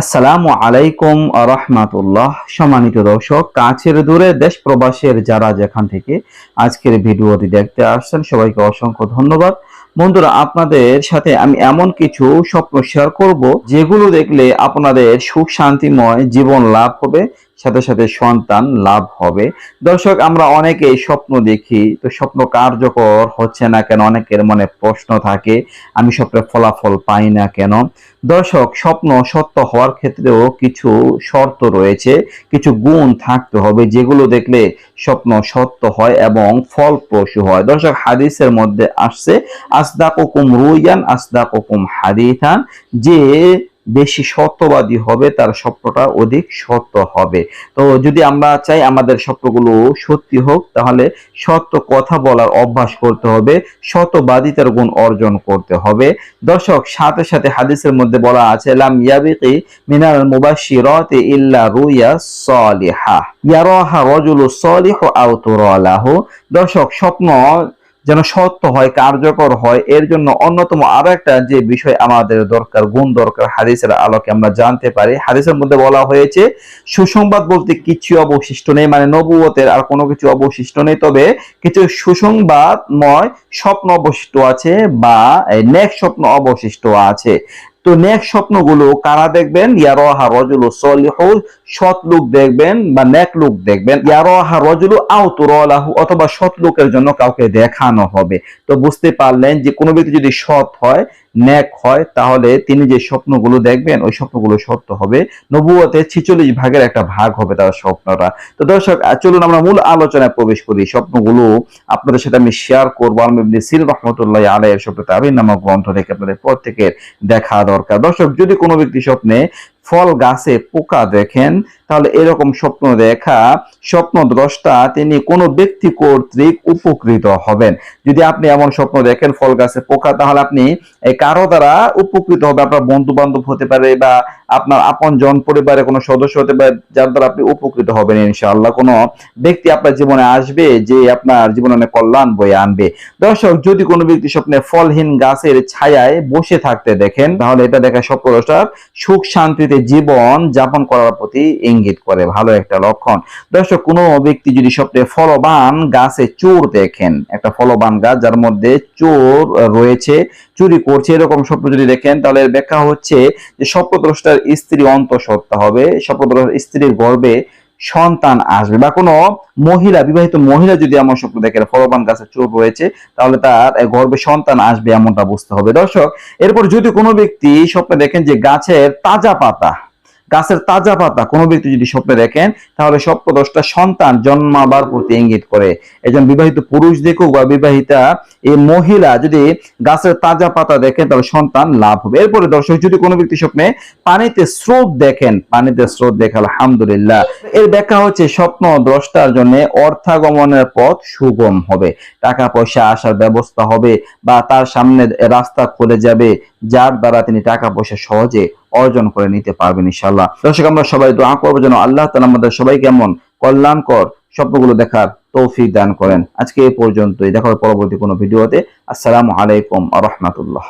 আসসালামু আলাইকুম রহমাতুল্লাহ। সম্মানিত দর্শক, কাছের দূরে দেশ প্রবাসের যারা যেখান থেকে আজকের ভিডিওটি দেখতে আসছেন, সবাইকে অসংখ্য ধন্যবাদ। বন্ধুরা, আপনাদের সাথে আমি এমন কিছু স্বপ্ন শেয়ার করব, যেগুলো দেখলে আপনাদের সুখ শান্তিময় জীবন লাভ হবে। সাথে সাথে সন্তান লাভ হবে। দর্শক, আমরা অনেকেই স্বপ্ন দেখি, তো স্বপ্ন কার্যকর হচ্ছে না কেন? অনেকের মনে প্রশ্ন থাকে, আমি স্বপ্নের ফলাফল পাই না কেন? দর্শক, স্বপ্ন সত্য হওয়ার ক্ষেত্রেও কিছু শর্ত রয়েছে, কিছু গুণ থাকতে হবে, যেগুলো দেখলে স্বপ্ন সত্য হয় এবং ফলপ্রসূ হয়। দর্শক, হাদিসের মধ্যে আসছে, আসদাকুকুম রুইয়ান, আসদাকুকুম হাদিথান যে বেশি সত্যবাদী হবে, তার স্বপ্নটা অধিক সত্য হবে। তো যদি আমরা চাই আমাদের স্বপ্নগুলো সত্যি হোক, তাহলে সত্য কথা বলার অভ্যাস করতে হবে, সত্যবাদিতার গুণ অর্জন করতে হবে। দর্শক, সাথে সাথে হাদিসের মধ্যে বলা আছে, লাম ইয়াবিকি মিনাল মুবাশশিরাতি ইল্লা রুয়া সালিহা। ইয়ারাহা রাজুলু সালিহু আও তুরালাহু। দর্শক, স্বপ্ন যেন সত্য হয়, কার্যকর হয়, এর জন্য অন্যতম আরও একটা যে বিষয় আমাদের দরকার, গুণ দরকার হাদিসের আলোকে আমরা জানতে পারি। হাদিসের মধ্যে বলা হয়েছে, সুসংবাদ বলতে কিছু অবশিষ্ট নেই মানে নবুয়তের আর কোনো কিছু অবশিষ্ট নেই, তবে কিছু সুসংবাদ নয় স্বপ্ন অবশিষ্ট আছে বা নেক স্বপ্ন অবশিষ্ট আছে। তো নেক স্বপ্নগুলো কারা দেখবেন? ইয়ারোহা রজুল সলিহু সৎ লোক দেখবেন বা নেক লোক দেখবেন। ইয়ারোহা রজুল আউতুরালাহু অথবা সৎ লোকের জন্য কাউকে দেখানো হবে। তো বুঝতে পারলেন যে কোনো ব্যক্তি যদি সৎ হয় ন্যাক হয়, তাহলে তিনি যে স্বপ্নগুলো দেখবেন, ওই স্বপ্নগুলো সত্য হবে। নবুয়তে ছিচল্লিশ ভাগের একটা ভাগ হবে তার স্বপ্নটা। তো দর্শক চলুন আমরা মূল আলোচনায় প্রবেশ করি। স্বপ্নগুলো আপনাদের সাথে আমি শেয়ার করব। আমি সির রহমতুল্লাহ আলাইয়ের স্বপ্ন নামক গ্রন্থ থেকে আপনাদের প্রত্যেকের দেখা দর্শক যদি কোনো ব্যক্তি স্বপ্নে ফল গাছে পোকা দেখেন, তাহলে এরকম স্বপ্ন দেখা স্বপ্ন দ্রষ্টা তিনি কোনো ব্যক্তি কর্তৃক উপকৃত হবেন। যদি আপনি এমন স্বপ্ন দেখেন ফল গাছে পোকা, তাহলে আপনি কারও দ্বারা উপকৃত হবে। আপনার বন্ধু বান্ধব হতে পারে বা আপনার আপন জন পরিবারের কোনো সদস্য হতে পারে, যার দ্বারা আপনি উপকৃত হবেন ইনশাআল্লাহ। কোনো ব্যক্তি আপনার জীবনে আসবে যে আপনার জীবনে অনেক কল্যাণ বয়ে আনবে। দর্শক, যদি কোনো ব্যক্তি স্বপ্নে ফলহীন গাছের ছায়ায় বসে থাকতে দেখেন, তাহলে এটা দেখা স্বপ্ন স্বপ্নদ্রষ্টার সুখ শান্তিতে জীবন যাপন করার প্রতি ইঙ্গিত করে। ভালো একটা লক্ষণ। দর্শক, কোনো ব্যক্তি যদি সবচেয়ে ফলবান গাছে চোর দেখেন, একটা ফলবান গাছ যার মধ্যে চোর রয়েছে, চুরি করছে, এরকম স্বপ্ন যদি দেখেন, তাহলে ব্যাখ্যা হচ্ছে যে স্বপ্নদ্রষ্টার স্ত্রী অন্তঃসত্ত্বা হবে। স্বপ্নদ্রষ্টার স্ত্রীর গর্ভে সন্তান আসবে বা কোনো মহিলা, বিবাহিত মহিলা যদি এমন স্বপ্ন দেখে ফলবান গাছের চোর রয়েছে তাহলে তার গর্বে সন্তান আসবে এমনটা বুঝতে হবে। দর্শক, এরপর যদি কোনো ব্যক্তি স্বপ্নে দেখেন যে গাছের তাজা পাতা গাছের তাজা পাতা, কোনো ব্যক্তি যদি স্বপ্নে দেখেন, তাহলে স্বপ্নদোষটা সন্তান জন্মাবার প্রতি ইঙ্গিত করে। একজন বিবাহিত পুরুষ দেখুক বা বিবাহিতা, এই মহিলা যদি গাছের তাজা পাতা দেখেন, তাহলে সন্তান লাভ হবে। এরপরে দর্শক, যদি কোনো ব্যক্তি স্বপ্নে পানিতে স্রোত দেখেন, পানিতে স্রোত দেখে, আলহামদুলিল্লাহ। এর ব্যাখ্যা হচ্ছে স্বপ্ন দ্রষ্টার জন্য অর্থাগমনের পথ সুগম হবে। টাকা পয়সা আসার ব্যবস্থা হবে বা তার সামনে রাস্তা খুলে যাবে, যার দ্বারা তিনি টাকা পয়সা সহজে অর্জন করে নিতে পারবেন ইনশাল্লাহ দর্শক, আমরা সবাই দোয়া করব যেন আল্লাহ তালা আমাদের সবাই কেমন কল্যাণকর স্বপ্নগুলো দেখার তৌফিক দান করেন। আজকে এই পর্যন্তই। দেখা হবে পরবর্তী কোনো ভিডিওতে। আসসালামু আলাইকুম আ রহমাতুল্লাহ।